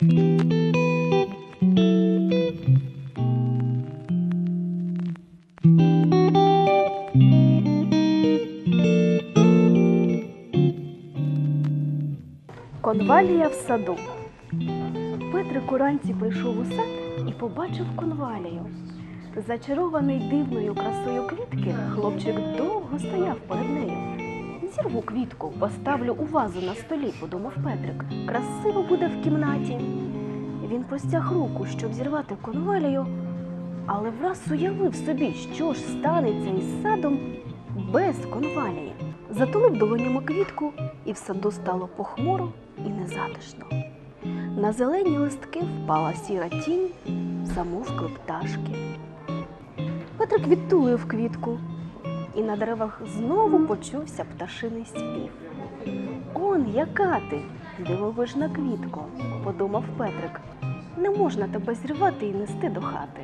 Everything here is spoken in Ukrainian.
Конвалія в саду. Петрик уранці прийшов у сад і побачив конвалію. Зачарований дивною красою квітки, хлопчик довго стояв перед нею. Зірву квітку, поставлю у вазу на столі, подумав Петрик. Красиво буде в кімнаті. Він простяг руку, щоб зірвати конвалію, але враз уявив собі, що ж станеться із садом без конвалії. Затулив долонями квітку, і в саду стало похмуро і незатишно. На зелені листки впала сіра тінь, замовкли пташки. Петрик відтулив квітку, і на деревах знову почувся пташиний спів. Он, яка ти, дивовижна квітко, подумав Петрик. Не можна тебе зрівати і нести до хати.